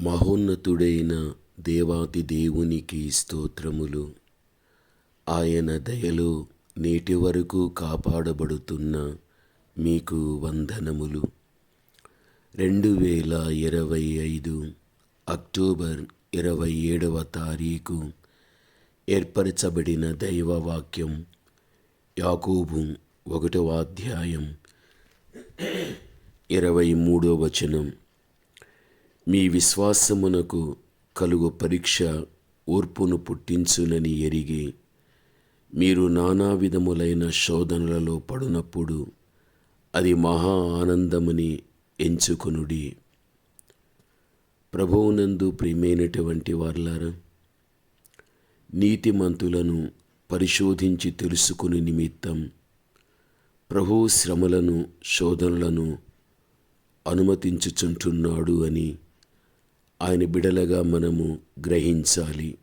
మహోన్నతుడైన దేవాతి దేవునికి స్తోత్రములు. ఆయన దయలో నేటి వరకు కాపాడబడుతున్న మీకు వందనములు. రెండు వేల ఇరవై ఐదు అక్టోబర్ ఇరవై ఏడవ తారీఖు ఏర్పరచబడిన దైవవాక్యం యాకోబు ఒకటవ అధ్యాయం ఇరవై మూడో వచనం. మీ విశ్వాసమునకు కలుగు పరీక్ష ఓర్పును పుట్టించునని ఎరిగి మీరు నానా విధములైన శోధనలలో పడునప్పుడు అది మహా ఆనందముని ఎంచుకొనుడి. ప్రభువునందు ప్రియమైనటువంటి వార్లారా నీతిమంతులను పరిశోధించి తెలుసుకుని నిమిత్తం ప్రభు శ్రమలను శోధనలను అనుమతించుచుంటున్నాడు అని ఆయన బిడలగా మనము గ్రహించాలి.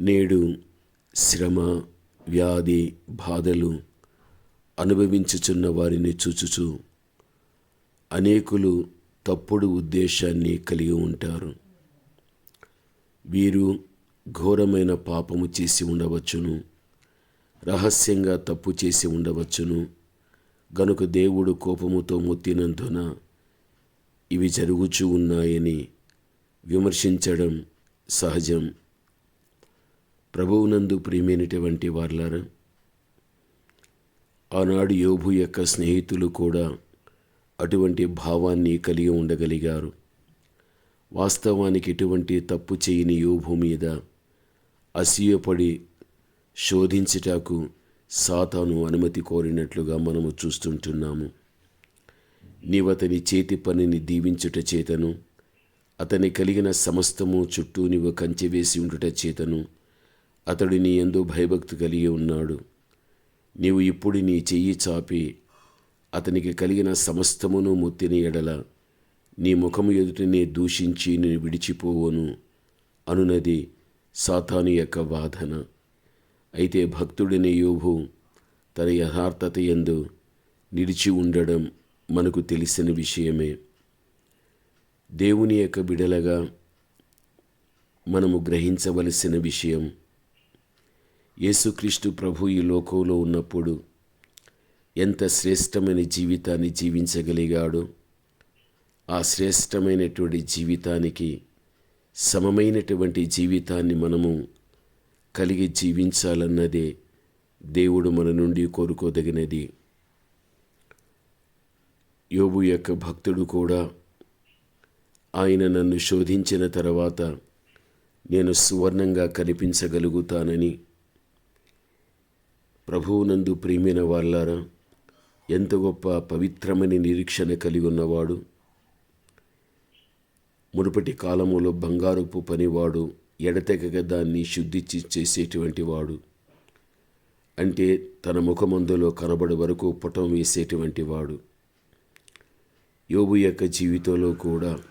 నేడు శ్రమ వ్యాధి బాధలు అనుభవించుచున్న వారిని చూచుచు అనేకులు తప్పుడు ఉద్దేశాన్ని కలిగి ఉంటారు. వీరు ఘోరమైన పాపము చేసి ఉండవచ్చును రహస్యంగా తప్పు చేసి ఉండవచ్చును. గనుక దేవుడు కోపముతో మొత్తినందున ఇవి జరుగుచూ ఉన్నాయని విమర్శించడం సహజం. ప్రభువునందు ప్రియమైనటువంటి వార్లారా ఆనాడు యోబు యొక్క స్నేహితులు కూడా అటువంటి భావాన్ని కలిగి ఉండగలిగారు. వాస్తవానికి ఎటువంటి తప్పు చేయని యోబు మీద అసూయపడి శోధించుటకు సాతాను అనుమతి కోరినట్లుగా మనము చూస్తుంటున్నాము. నీవు అతని చేతి పనిని దీవించుట చేతను. అతని కలిగిన సమస్తము చుట్టూ నీవు కంచె వేసి ఉండుట చేతను. అతడు నీ ఎందు భయభక్తి కలిగి ఉన్నాడు. నీవు ఇప్పుడు నీ చెయ్యి చాపి అతనికి కలిగిన సమస్తమును ముత్తిని ఎడల. నీ ముఖము ఎదుటనే దూషించి నేను విడిచిపోవను అనునది సాతాను యొక్క వాదన. అయితే భక్తుడిని యోభు తన యథార్థత ఎందు నిలిచి ఉండడం మనకు తెలిసిన విషయమే. దేవుని యొక్క బిడలగా మనము గ్రహించవలసిన విషయం యేసుక్రీస్తు ప్రభు ఈ లోకంలో ఉన్నప్పుడు ఎంత శ్రేష్టమైన జీవితాన్ని జీవించగలిగాడో ఆ శ్రేష్టమైనటువంటి జీవితానికి సమమైనటువంటి జీవితాన్ని మనము కలిగి జీవించాలన్నదే దేవుడు మన నుండి కోరుకోదగినది. యోబు యొక్క భక్తుడు కూడా ఆయన నన్ను శోధించిన తర్వాత నేను సువర్ణంగా కనిపించగలుగుతానని ప్రభువునందు ప్రియమైన వాళ్ళారా ఎంత గొప్ప పవిత్రమైన నిరీక్షణ కలిగి ఉన్నవాడు. మునుపటి కాలములో బంగారపు పనివాడు ఎడతెగక దాన్ని శుద్ధి చేసేటువంటి వాడు. అంటే తన ముఖమందులో కనబడి వరకు పుటం వేసేటువంటి వాడు. యోబు యొక్క జీవితంలో కూడా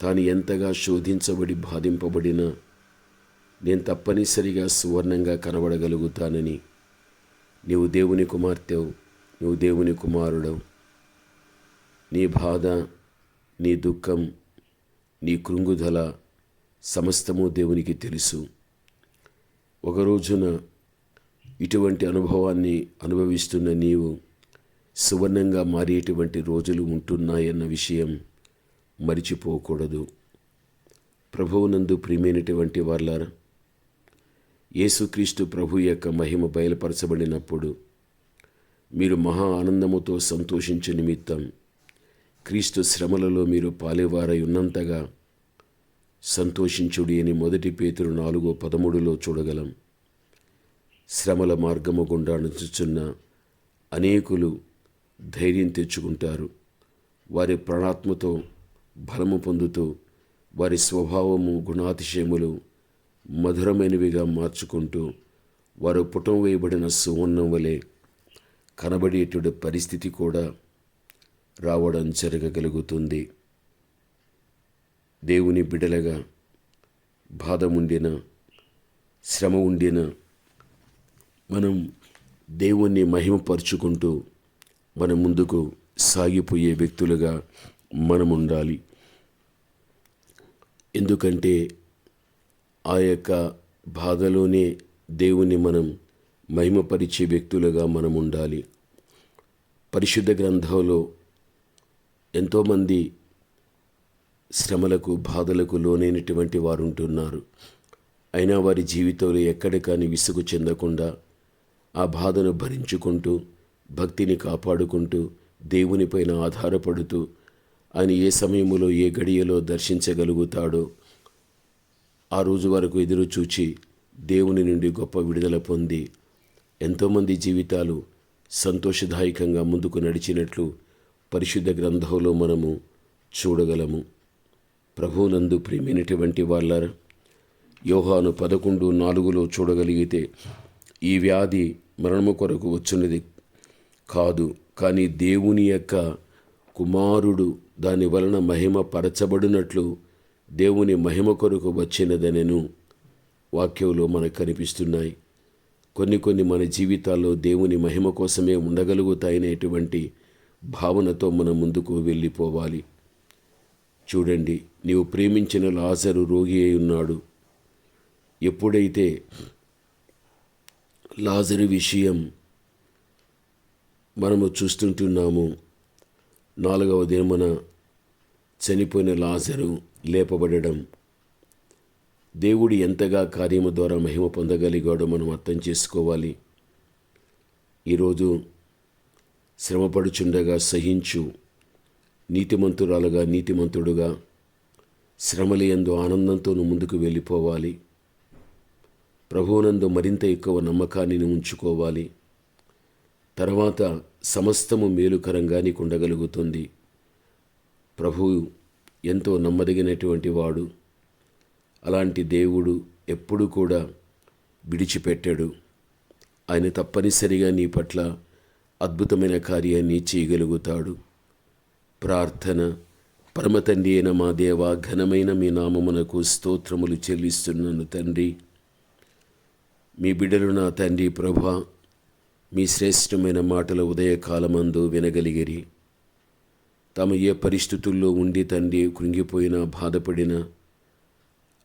తాను ఎంతగా శోధించబడి బాధింపబడినా నేను తప్పనిసరిగా సువర్ణంగా కనబడగలుగుతానని. నీవు దేవుని కుమార్తెవు నువ్వు దేవుని కుమారుడవు. నీ బాధ నీ దుఃఖం నీ కృంగుదల సమస్తము దేవునికి తెలుసు. ఒక రోజున ఇటువంటి అనుభవాన్ని అనుభవిస్తున్న నీవు సువర్ణంగా మారేటువంటి రోజులు ఉంటున్నాయన్న విషయం మరిచిపోకూడదు. ప్రభువునందు ప్రియమైనటువంటి వాళ్ళారా యేసుక్రీస్తు ప్రభు యొక్క మహిమ బయలుపరచబడినప్పుడు మీరు మహా ఆనందముతో సంతోషించే నిమిత్తం క్రీస్తు శ్రమలలో మీరు పాలేవారై ఉన్నంతగా సంతోషించుడి అని మొదటి పేతురు నాలుగో పదమూడులో చూడగలం. శ్రమల మార్గము గుండా నడుచుచున్న అనేకులు ధైర్యం తెచ్చుకుంటారు. వారి ప్రాణాత్మతో బలము పొందుతూ వారి స్వభావము గుణాతిశయములు మధురమైనవిగా మార్చుకుంటూ వారు పుటం వేయబడిన సువర్ణం వలె కనబడేటువంటి పరిస్థితి కూడా రావడం జరగగలుగుతుంది. దేవుని బిడలగా బాధ ఉండిన శ్రమ ఉండిన మనం దేవుణ్ణి మహిమపరుచుకుంటూ మన ముందుకు సాగిపోయే వ్యక్తులుగా మనం ఉండాలి ఎందుకంటే ఆ యొక్క బాధలోనే దేవుని మనం మహిమపరిచే వ్యక్తులుగా మనం ఉండాలి పరిశుద్ధ గ్రంథంలో ఎంతోమంది శ్రమలకు బాధలకు లోనైనటువంటి వారు ఉంటున్నారు అయినా వారి జీవితంలో ఎక్కడ కానీ విసుగు చెందకుండా ఆ బాధను భరించుకుంటూ భక్తిని కాపాడుకుంటూ దేవునిపైన ఆధారపడుతూ ఆయన ఏ సమయంలో ఏ గడియలో దర్శించగలుగుతాడో ఆ రోజు వరకు ఎదురు చూచి దేవుని నుండి గొప్ప విడుదల పొంది ఎంతోమంది జీవితాలు సంతోషదాయకంగా ముందుకు నడిచినట్లు పరిశుద్ధ గ్రంథంలో మనము చూడగలము. ప్రభువునందు ప్రేమైనటువంటి వాళ్ళ యోహాను పదకొండు నాలుగులో చూడగలిగితే ఈ వ్యాధి మరణము కొరకు వచ్చున్నది కాదు కానీ దేవుని యొక్క కుమారుడు దాని వలన మహిమ పరచబడినట్లు దేవుని మహిమ కొరకు వచ్చినదనెను వాక్యంలో మనకు కనిపిస్తున్నాయి. కొన్ని కొన్ని మన జీవితాల్లో దేవుని మహిమ కోసమే ఉండగలుగుతాయనేటువంటి భావనతో మనం ముందుకు వెళ్ళిపోవాలి. చూడండి నీవు ప్రేమించిన లాజరు రోగి అయి ఉన్నాడు. ఎప్పుడైతే లాజరు విషయం మనము చూస్తుంటున్నాము. నాలుగవ దినమున చనిపోయిన లాజరు లేపబడడం. దేవుడు ఎంతగా కార్యము ద్వారా మహిమ పొందగలిగాడో మనం అర్థం చేసుకోవాలి. ఈరోజు శ్రమపడుచుండగా సహించు నీతిమంతురాలుగా నీతిమంతుడుగా శ్రమలయందు ఆనందంతో ముందుకు వెళ్ళిపోవాలి. ప్రభువునందు మరింత ఎక్కువ నమ్మకాన్ని ఉంచుకోవాలి. తర్వాత సమస్తము మేలుకరంగా నీకు ఉండగలుగుతుంది ప్రభువు ఎంతో నమ్మదగినటువంటి వాడు. అలాంటి దేవుడు ఎప్పుడు కూడా విడిచిపెట్టాడు. ఆయన తప్పనిసరిగా నీ పట్ల అద్భుతమైన కార్యాన్ని చేయగలుగుతాడు. ప్రార్థన పరమతండ్రి అయిన మా దేవ ఘనమైన మీ నామమునకు స్తోత్రములు చెల్లిస్తున్నాను తండ్రి. మీ బిడ్డలు నా తండ్రి ప్రభా మీ శ్రేష్టమైన మాటల ఉదయకాలమందు వినగలిగిరి. తాము ఏ పరిస్థితుల్లో ఉండి తండ్రి కృంగిపోయినా బాధపడినా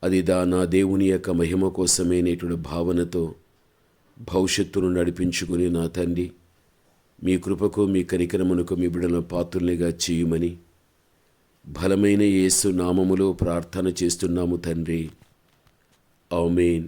అది దా నా దేవుని యొక్క మహిమ కోసమే నేటుడు భావనతో భవిష్యత్తును నడిపించుకుని నా తండ్రి మీ కృపకు మీ కనికరమునకు మీ బిడల పాత్రునిగా చేయమని బలమైన యేసు నామములో ప్రార్థన చేస్తున్నాము తండ్రి. ఔమేన్